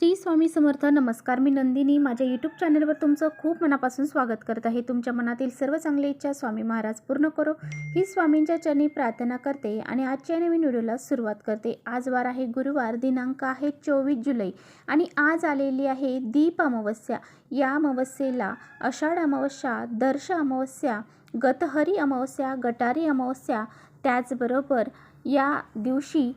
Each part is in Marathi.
श्री स्वामी समर्थ. नमस्कार मी नंदिनी. माझ्या यूट्यूब चॅनलवर तुमचं खूप मनापासून स्वागत करत आहे. तुमच्या मनातील सर्व चांगली इच्छा स्वामी महाराज पूर्ण करो. ही स्वामींच्या चरणी प्रार्थना करते आणि आजच्या नवीन व्हिडिओला सुरुवात करते. आज वार आहे गुरुवार दिनांक आहे चोवीस जुलै आणि आज आलेली आहे दीप अमावस्या. या अमावस्येला आषाढ अमावस्या दर्श अमावस्या गतहरी अमावस्या गटारी अमावस्या त्याचबरोबर या दिवशी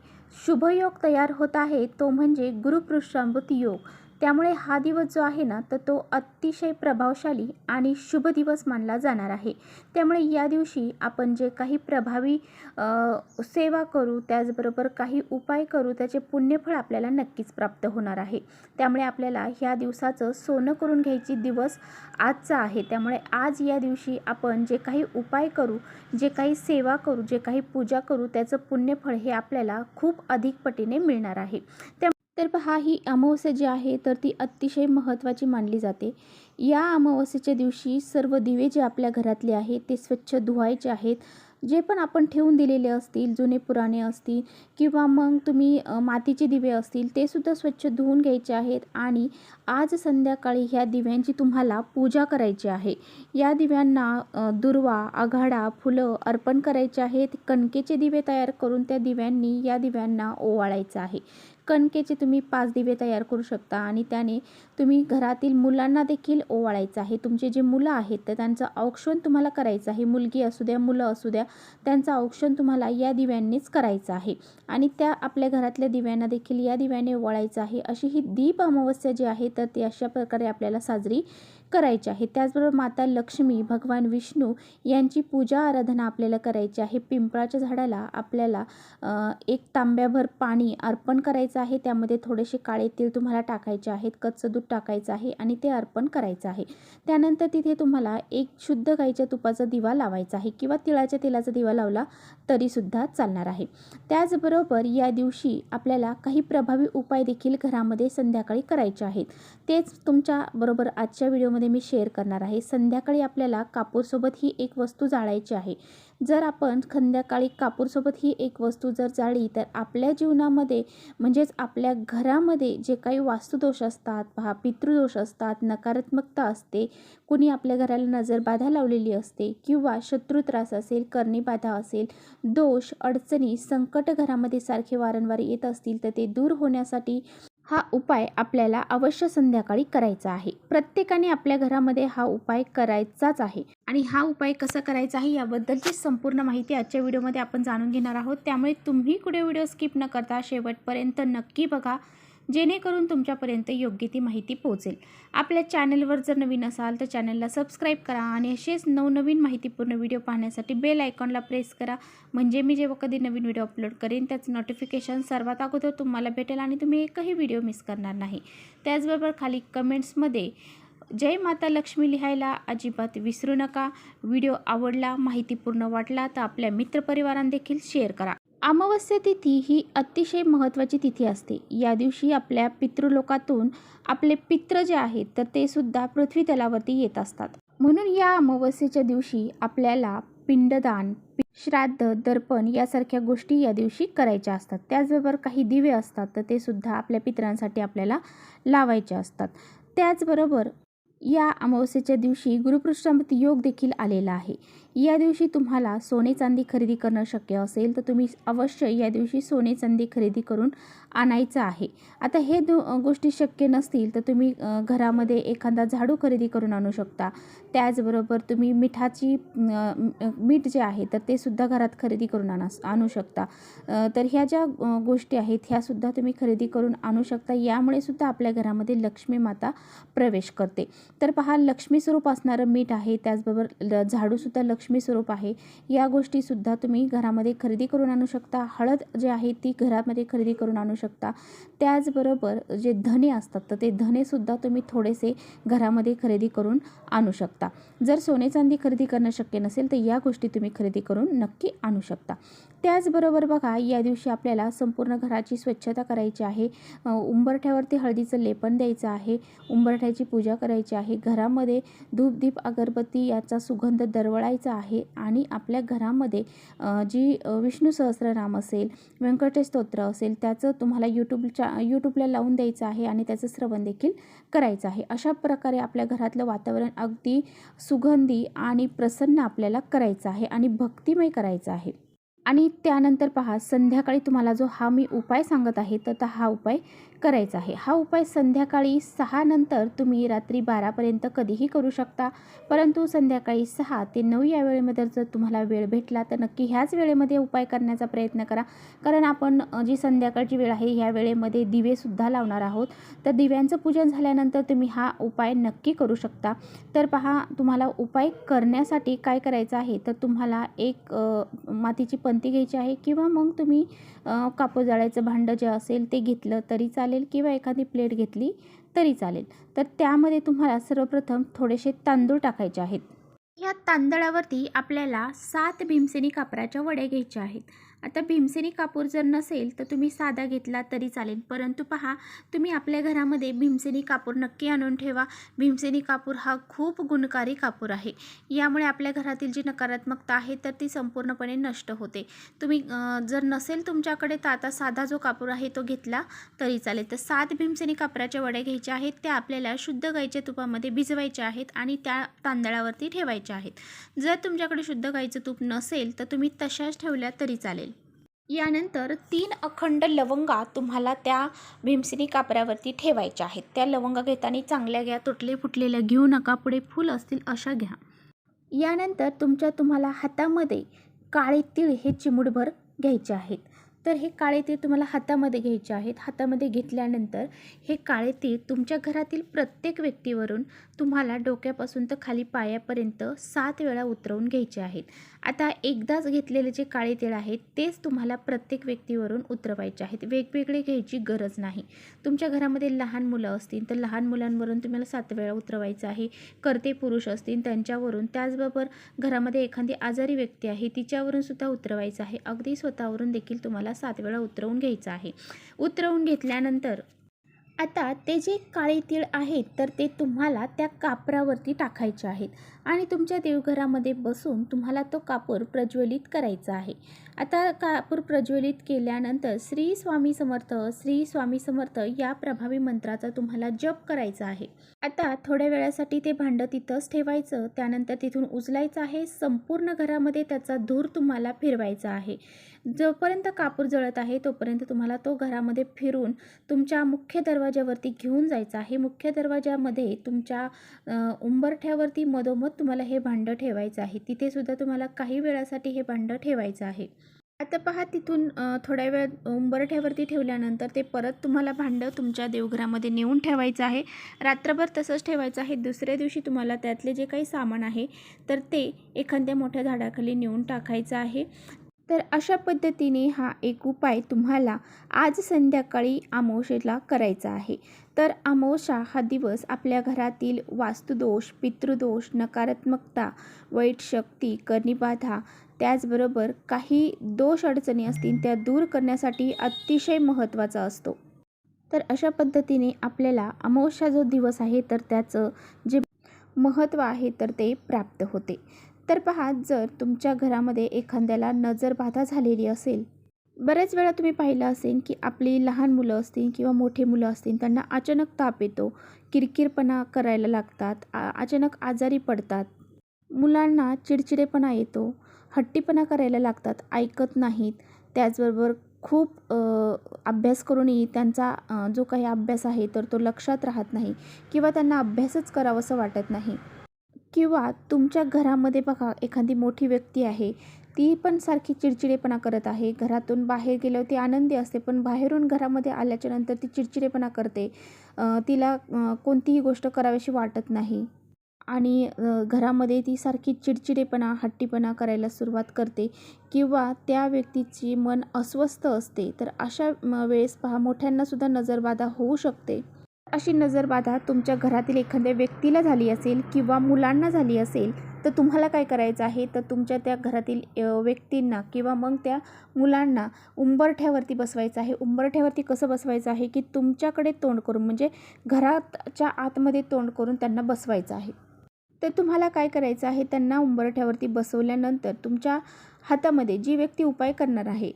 शुभयोग तयार होत आहे. तो म्हणजे गुरुपृष्ठांबुत योग. त्यामुळे हा दिवस जो आहे ना तर तो अतिशय प्रभावशाली आणि शुभ दिवस मानला जाणार आहे. त्यामुळे या दिवशी आपण जे काही प्रभावी सेवा करू त्याचबरोबर काही उपाय करू त्याचे पुण्यफळ आपल्याला नक्कीच प्राप्त होणार आहे. त्यामुळे आपल्याला ह्या दिवसाचं सोनं करून घ्यायची दिवस आजचा आहे. त्यामुळे आज या दिवशी आपण जे काही उपाय करू जे काही सेवा करू जे काही पूजा करू त्याचं पुण्यफळ हे आपल्याला खूप अधिक पटीने मिळणार आहे. त्या तर पहा ही अमावस्या जी आहे तर ती अतिशय महत्त्वाची मानली जाते. या अमावस्येच्या दिवशी सर्व दिवे जे आपल्या घरातले आहेत ते स्वच्छ धुवायचे आहेत. जे पण आपण ठेवून दिलेले असतील जुने पुराणे असतील किंवा मग तुम्ही मातीचे दिवे असतील ते सुद्धा स्वच्छ धुवून घ्यायचे आहेत. आणि आज संध्याकाळी ह्या दिव्यांची तुम्हाला पूजा करायची आहे. या दिव्यांना दुर्वा आघाडा फुलं अर्पण करायचे आहेत. कणकेचे दिवे तयार करून त्या दिव्यांनी या दिव्यांना ओवाळायचं आहे. कणकेचे तुम्ही पाच दिवे तयार करू शकता आणि त्याने तुम्ही घरातील मुलांना देखील ओवाळायचं आहे. तुमचे जे मुलं आहेत तर त्यांचं औक्षण तुम्हाला करायचं आहे. मुलगी असू द्या मुलं असू द्या त्यांचं औक्षण तुम्हाला या दिव्यांनीच करायचं आहे. आणि त्या आपल्या घरातल्या दिव्यांना देखील या दिव्याने ओवाळायचं आहे. अशी ही दीप अमावस्या जी आहे तर ती अशा प्रकारे आपल्याला साजरी करायची आहे. त्याचबरोबर माता लक्ष्मी भगवान विष्णू यांची पूजा आराधना आपल्याला करायची आहे. पिंपळाच्या झाडाला आपल्याला एक तांब्याभर पाणी अर्पण करायचं आहे त्यामध्ये थोडेसे काळे तेल तुम्हाला टाकायचे आहेत कच्चं दूध टाकायचं आहे आणि ते अर्पण करायचं आहे. त्यानंतर तिथे तुम्हाला एक शुद्ध गाईच्या तुपाचा दिवा लावायचा आहे किंवा तिळाच्या तेलाचा दिवा लावला तरीसुद्धा चालणार आहे. त्याचबरोबर या दिवशी आपल्याला काही प्रभावी उपाय देखील घरामध्ये संध्याकाळी करायचे आहेत. तेच तुमच्याबरोबर आजच्या व्हिडिओमध्ये मी शेअर करणार आहे. संध्याकाळी आपल्याला कापूरसोबत ही एक वस्तू जाळायची आहे. जर आपण संध्याकाळी कापूरसोबत ही एक वस्तू जर जाळली तर आपल्या जीवनामध्ये म्हणजेच आपल्या घरामध्ये जे काही वास्तुदोष असतात पहा पितृदोष असतात नकारात्मकता असते कुणी आपल्या घराला नजरबाधा लावलेली असते किंवा शत्रू त्रास असेल करणीबाधा असेल दोष अडचणी संकट घरामध्ये सारखे वारंवार येत असतील तर ते दूर होण्यासाठी हा उपाय आपल्याला अवश्य संध्याकाळी करायचा आहे. प्रत्येकाने आपल्या घरामध्ये हा उपाय करायचाच आहे. आणि हा उपाय कसा करायचा आहे याबद्दलची संपूर्ण माहिती आजच्या व्हिडिओमध्ये आपण जाणून घेणार आहोत. त्यामुळे तुम्ही कुठे व्हिडिओ स्किप न करता शेवटपर्यंत नक्की बघा. जेणेकरून तुमच्यापर्यंत योग्य ती माहिती पोहोचेल. आपल्या चॅनलवर जर नवीन असाल तर चॅनलला सबस्क्राईब करा आणि असेच नवनवीन माहितीपूर्ण व्हिडिओ पाहण्यासाठी बेल आयकॉनला प्रेस करा. म्हणजे मी जेव्हा कधी नवीन व्हिडिओ अपलोड करेन त्याचं नोटिफिकेशन सर्वात अगोदर तुम्हाला भेटेल आणि तुम्ही एकही व्हिडिओ मिस करणार नाही. त्याचबरोबर खाली कमेंट्समध्ये जय माता लक्ष्मी लिहायला अजिबात विसरू नका. व्हिडिओ आवडला माहितीपूर्ण वाटला तर आपल्या मित्रपरिवारांदेखील शेअर करा. अमावस्या तिथी ही अतिशय महत्त्वाची तिथी असते. या दिवशी आपल्या पितृलोकातून आपले पित्र जे आहेत तर ते सुद्धा पृथ्वी तलावरती येत असतात. म्हणून या अमावस्येच्या दिवशी आपल्याला पिंडदान श्राद्ध दर्पण यासारख्या गोष्टी या दिवशी करायच्या असतात. त्याचबरोबर काही दिवे असतात तर ते सुद्धा आपल्या पितरांसाठी आपल्याला लावायचे असतात. त्याचबरोबर या अमावस्येच्या दिवशी गुरुपृष्ठामती योग देखील आलेला आहे. या दिवशी तुम्हाला सोने चांदी खरेदी करणं शक्य असेल तर तुम्ही अवश्य या दिवशी सोने चांदी खरेदी करून आणायचं आहे. आता हे दो गोष्टी शक्य नसतील तर तुम्ही घरामध्ये एखादा झाडू खरेदी करून आणू शकता. त्याचबरोबर तुम्ही मिठाची मीठ जे आहे तर ते सुद्धा घरात खरेदी करून आणा आणू शकता. तर ह्या ज्या गोष्टी आहेत ह्यासुद्धा तुम्ही खरेदी करून आणू शकता. यामुळे सुद्धा आपल्या घरामध्ये लक्ष्मी माता प्रवेश करते. तर पहा लक्ष्मी स्वरूप असणारं मीठ आहे त्याचबरोबर ल झाडूसुद्धा लक्ष्मी लक्ष्मी स्वरूप आहे. या गोष्टीसुद्धा तुम्ही घरामध्ये खरेदी करून आणू शकता. हळद जे आहे ती घरामध्ये खरेदी करून आणू शकता. त्याचबरोबर जे धने असतात तर ते धनेसुद्धा तुम्ही थोडेसे घरामध्ये खरेदी करून आणू शकता. जर सोने चांदी खरेदी करणं शक्य नसेल तर या गोष्टी तुम्ही खरेदी करून नक्की आणू शकता. त्याचबरोबर बघा या दिवशी आपल्याला संपूर्ण घराची स्वच्छता करायची आहे. उंबरठ्यावरती हळदीचं लेपन द्यायचं आहे. उंबरठ्याची पूजा करायची आहे. घरामध्ये धूपदीप अगरबत्ती याचा सुगंध दरवळायचा आहे आणि आपल्या घरामध्ये जी विष्णू सहस्रनाम असेल व्यंकटेश स्तोत्र असेल त्याचं तुम्हाला यूट्यूबच्या यूट्यूबला लावून द्यायचं आहे आणि त्याचं श्रवण देखील करायचं आहे. अशा प्रकारे आपल्या घरातलं वातावरण अगदी सुगंधी आणि प्रसन्न आपल्याला करायचं आहे आणि भक्तिमय करायचं आहे. आणि त्यानंतर पहा संध्याकाळी तुम्हाला जो हा मी उपाय सांगत आहे तर तर हा उपाय करायचा आहे. हा उपाय संध्याकाळी सहा नंतर तुम्ही रात्री बारापर्यंत कधीही करू शकता. परंतु संध्याकाळी सहा ते नऊ या वेळेमध्ये जर तुम्हाला वेळ भेटला तर नक्की ह्याच वेळेमध्ये उपाय करण्याचा प्रयत्न करा. कारण आपण जी संध्याकाळची वेळ आहे ह्या वेळेमध्ये दिवेसुद्धा लावणार आहोत. तर दिव्यांचं पूजन झाल्यानंतर तुम्ही हा उपाय नक्की करू शकता. तर पहा तुम्हाला उपाय करण्यासाठी काय करायचं आहे? तर तुम्हाला एक मातीची पंती घ्यायची आहे किंवा मग तुम्ही अ, कापूर जाळायचं भांडं जे असेल ते घेतलं तरी चालेल. किंवा एखादी प्लेट घेतली तरी चालेल. तर त्यामध्ये तुम्हाला सर्वप्रथम थोडेसे तांदूळ टाकायचे आहेत. या तांदळावरती आपल्याला सात भीमसेनी कापराच्या वड्या घ्यायच्या आहेत. आता भीमसेनी कापूर जर नसेल तर तुम्ही साधा घेतला तरी चालेल. परंतु पहा तुम्ही आपल्या घरामध्ये भीमसेनी कापूर नक्की आणून ठेवा. भीमसेनी कापूर हा खूप गुणकारी कापूर आहे. यामुळे आपल्या घरातील जी नकारात्मकता आहे तर ती संपूर्णपणे नष्ट होते. तुम्ही जर नसेल तुमच्याकडे तर आता साधा जो कापूर आहे तो घेतला तरी चालेल. तर सात भीमसेनी कापराच्या वड्या घ्यायच्या आहेत. त्या आपल्याला शुद्ध गाईच्या तुपामध्ये भिजवायच्या आहेत आणि त्या तांदळावरती ठेवायच्या आहेत. जर तुमच्याकडे शुद्ध गाईचं तूप नसेल तर तुम्ही तशाच ठेवल्या तरी चालेल. यानंतर तीन अखंड लवंगा तुम्हाला त्या भीमसिनी कापरावरती ठेवायच्या आहेत. त्या लवंगा घेताना चांगल्या घ्या तुटले फुटलेल्या घेऊ नका पुढे फुल असतील अशा घ्या. यानंतर तुमच्या तुम्हाला हातामध्ये काळे तीळ हे चिमुडभर घ्यायचे आहेत. तर हे काळे तीळ तुम्हाला हातामध्ये घ्यायचे आहेत. हातामध्ये घेतल्यानंतर हे काळे तीळ तुमच्या घरातील प्रत्येक व्यक्तीवरून तुम्हाला डोक्यापासून तर खाली पायापर्यंत सात वेळा उतरवून घ्यायचे आहेत. आता एकदाच घेतलेले जे काळे तीळ आहेत तेच तुम्हाला प्रत्येक व्यक्तीवरून उतरवायचे आहेत. वेगवेगळे घ्यायची गरज नाही. तुमच्या घरामध्ये लहान मुलं असतील तर लहान मुलांवरून तुम्हाला सात वेळा उतरवायचं आहे. करते पुरुष असतील त्यांच्यावरून. त्याचबरोबर घरामध्ये एखादी आजारी व्यक्ती आहे तिच्यावरून सुद्धा उतरवायचं आहे. अगदी स्वतःवरून देखील तुम्हाला सात वेळा उतरवून घ्यायचं आहे. उतरवून घेतल्यानंतर आता ते जे काळे तीळ आहेत तर ते तुम्हाला त्या कापरावरती टाकायचे आहेत. आणि तुमच्या देवघरामध्ये बसून तुम्हाला तो कापूर प्रज्वलित करायचा आहे. आता कापूर प्रज्वलित केल्यानंतर श्री स्वामी समर्थ श्री स्वामी समर्थ या प्रभावी मंत्राचा तुम्हाला जप करायचा आहे. आता थोड्या वेळासाठी ते भांडं तिथंच ठेवायचं. त्यानंतर तिथून उचलायचं आहे. संपूर्ण घरामध्ये त्याचा धूर तुम्हाला फिरवायचा आहे. जोपर्यंत कापूर जळत आहे तोपर्यंत तुम्हाला तो घरामध्ये फिरून तुमच्या मुख्य दरवाज्यावरती घेऊन जायचा आहे. मुख्य दरवाज्यामध्ये तुमच्या उंबरठ्यावरती मधोमध तुम्हाला हे भांडं ठेवायचं आहे. तिथेसुद्धा तुम्हाला काही वेळासाठी हे भांडं ठेवायचं आहे. आता पहा तिथून थोड्या वेळ उंबरठ्यावरती ठेवल्यानंतर ते परत तुम्हाला भांडं तुमच्या देवघरामध्ये नेऊन ठेवायचं आहे. रात्रभर तसंच ठेवायचं आहे. दुसऱ्या दिवशी तुम्हाला त्यातले जे काही सामान आहे तर ते एखाद्या मोठ्या झाडाखाली नेऊन टाकायचं आहे. तर अशा पद्धतीने हा एक उपाय तुम्हाला आज संध्याकाळी आमोशेला करायचा आहे. तर आमोशा हा दिवस आपल्या घरातील वास्तुदोष पितृदोष नकारात्मकता वाईट शक्ती कर्णिबाधा त्याचबरोबर काही दोष अडचणी असतील त्या दूर करण्यासाठी अतिशय महत्त्वाचा असतो. तर अशा पद्धतीने आपल्याला अमावस्या जो दिवस आहे तर त्याचं जे महत्त्व आहे तर ते प्राप्त होते. तर पहा जर तुमच्या घरामध्ये एखाद्याला नजरबाधा झालेली असेल बऱ्याच वेळा तुम्ही पाहिलं असेल की आपली लहान मुलं असतील किंवा मोठे मुलं असतील त्यांना अचानक ताप येतो किरकिरपणा करायला लागतात आ अचानक आजारी पडतात. मुलांना चिडचिडेपणा येतो हट्टीपणा करायला लागतात ऐकत नाहीत. त्याचबरोबर खूप अभ्यास करूनही त्यांचा जो काही अभ्यास आहे तर तो लक्षात राहत नाही किंवा त्यांना अभ्यासच करावासं वाटत नाही. किंवा तुमच्या घरामध्ये बघा एखादी मोठी व्यक्ती आहे ती पण सारखी चिडचिडेपणा करत आहे. घरातून बाहेर गेल्यावर ती आनंदी असते पण बाहेरून घरामध्ये आल्याच्यानंतर ती चिडचिडेपणा करते. तिला कोणतीही गोष्ट करावीशी वाटत नाही. आणि घरामध्ये ती सारखी चिडचिडेपणा हट्टीपणा करायला सुरुवात करते. किंवा त्या व्यक्तीची मन अस्वस्थ असते तर अशा वेळेस पहा मोठ्यांनासुद्धा नजरबाधा होऊ शकते. अशी नजरबाधा तुमच्या घरातील एखाद्या व्यक्तीला झाली असेल किंवा मुलांना झाली असेल तर तुम्हाला काय करायचं आहे? तर तुमच्या त्या घरातील व्यक्तींना किंवा मग त्या मुलांना उंबरठ्यावरती बसवायचं आहे. उंबरठ्यावरती कसं बसवायचं आहे? की तुमच्याकडे तोंड करून म्हणजे घराच्या आतमध्ये तोंड करून त्यांना बसवायचं आहे. तर तुम्हाला काय करायचं आहे? त्यांना उंबरठ्यावरती बसवल्यानंतर तुमच्या हातामध्ये जी व्यक्ती उपाय करणार आहे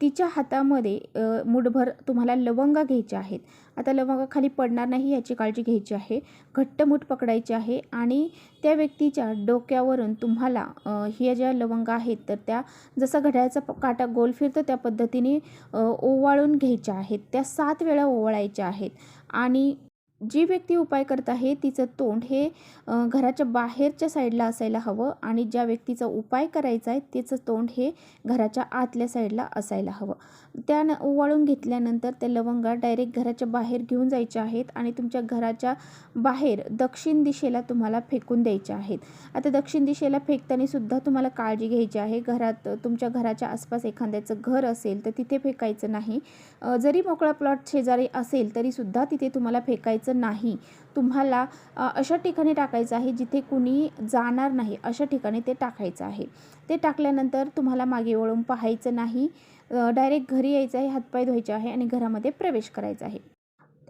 तिच्या हातामध्ये मुठभर तुम्हाला लवंगा घ्यायच्या आहेत. आता लवंगा खाली पडणार नाही याची काळजी घ्यायची आहे. घट्ट मूठ पकडायची आहे आणि त्या व्यक्तीच्या डोक्यावरून तुम्हाला ह्या ज्या लवंगा आहेत तर त्या जसा घड्याळाचा काटा गोल फिरतो त्या पद्धतीने ओवाळून घ्यायच्या आहेत. त्या सात वेळा ओवाळायच्या आहेत. आणि जी व्यक्ती उपाय करत आहे तिचं तोंड हे घराच्या बाहेरच्या साईडला असायला हवं आणि ज्या व्यक्तीचा उपाय करायचा आहे तिचं तोंड हे घराच्या आतल्या साईडला असायला हवं. त्या उवाळून ओवाळून घेतल्यानंतर त्या लवंगा डायरेक्ट घराच्या बाहेर घेऊन जायच्या आहेत आणि तुमच्या घराच्या बाहेर दक्षिण दिशेला तुम्हाला फेकून द्यायच्या आहेत. आता दक्षिण दिशेला फेकताना सुद्धा तुम्हाला काळजी घ्यायची आहे. घरात तुमच्या घराच्या आसपास एखाद्याचं घर असेल तर तिथे फेकायचं नाही. जरी मोकळा प्लॉट शेजारी असेल तरीसुद्धा तिथे तुम्हाला फेकायचं नाही. तुम्हाला अशा ठिकाणी टाकायचं आहे जिथे कुणी जाणार नाही अशा ठिकाणी ते टाकायचं आहे. ते टाकल्यानंतर तुम्हाला मागे वळून पाहायचं नाही. डायरेक्ट घरी यायचं आहे हातपाय धुवायचे आहे आणि घरामध्ये प्रवेश करायचा आहे.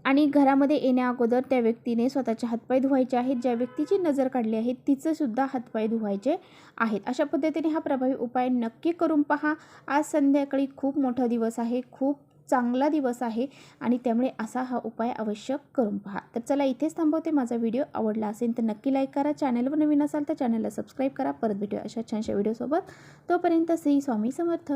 आणि घरामध्ये येण्या अगोदर त्या व्यक्तीने स्वतःचे हातपाय धुवायचे आहेत. ज्या व्यक्तीची नजर काढली आहे तिचंसुद्धा हातपाय धुवायचे आहेत. अशा पद्धतीने हा प्रभावी उपाय नक्की करून पहा. आज संध्याकाळी खूप मोठा दिवस आहे. खूप चांगला दिवस आहे आणि त्यामुळे असा हा उपाय अवश्य करून पहा. तर चला इथेच थांबवते माझा व्हिडिओ. आवडला असेल तर नक्की लाईक करा. चॅनलवर नवीन असाल तर चॅनलला सबस्क्राईब करा. परत भेटूया अशा छानशा व्हिडिओसोबत तोपर्यंत श्री स्वामी समर्थ.